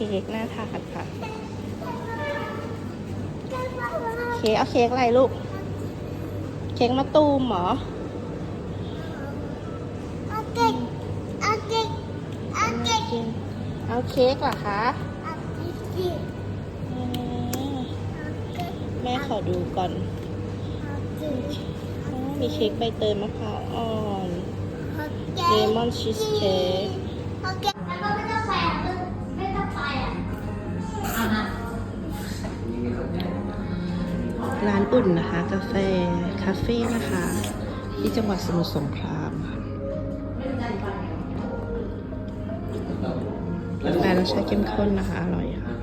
ค้กน่าทานค่ะ เค้กเอาเค้กอะไรลูก เค้กมะตูมเหรอเอาเก็กเอาเก็กเอาเก็กกินเอาเค้กเหรอคะเอาเก็กอืมเอาเก็กแม่ขอดูก่อนเอาเก็กอ๋อมีเค้กใบเตยมะพร้าวอ่อนเอาเก็เลกมอนชีสเค้ก ร้านอุ่นนะคะ กาแฟคาเฟ่นะคะ ที่จังหวัดสมุทรสงครามค่ะกาแฟรสชาติเข้มข้นนะคะ อร่อยค่ะ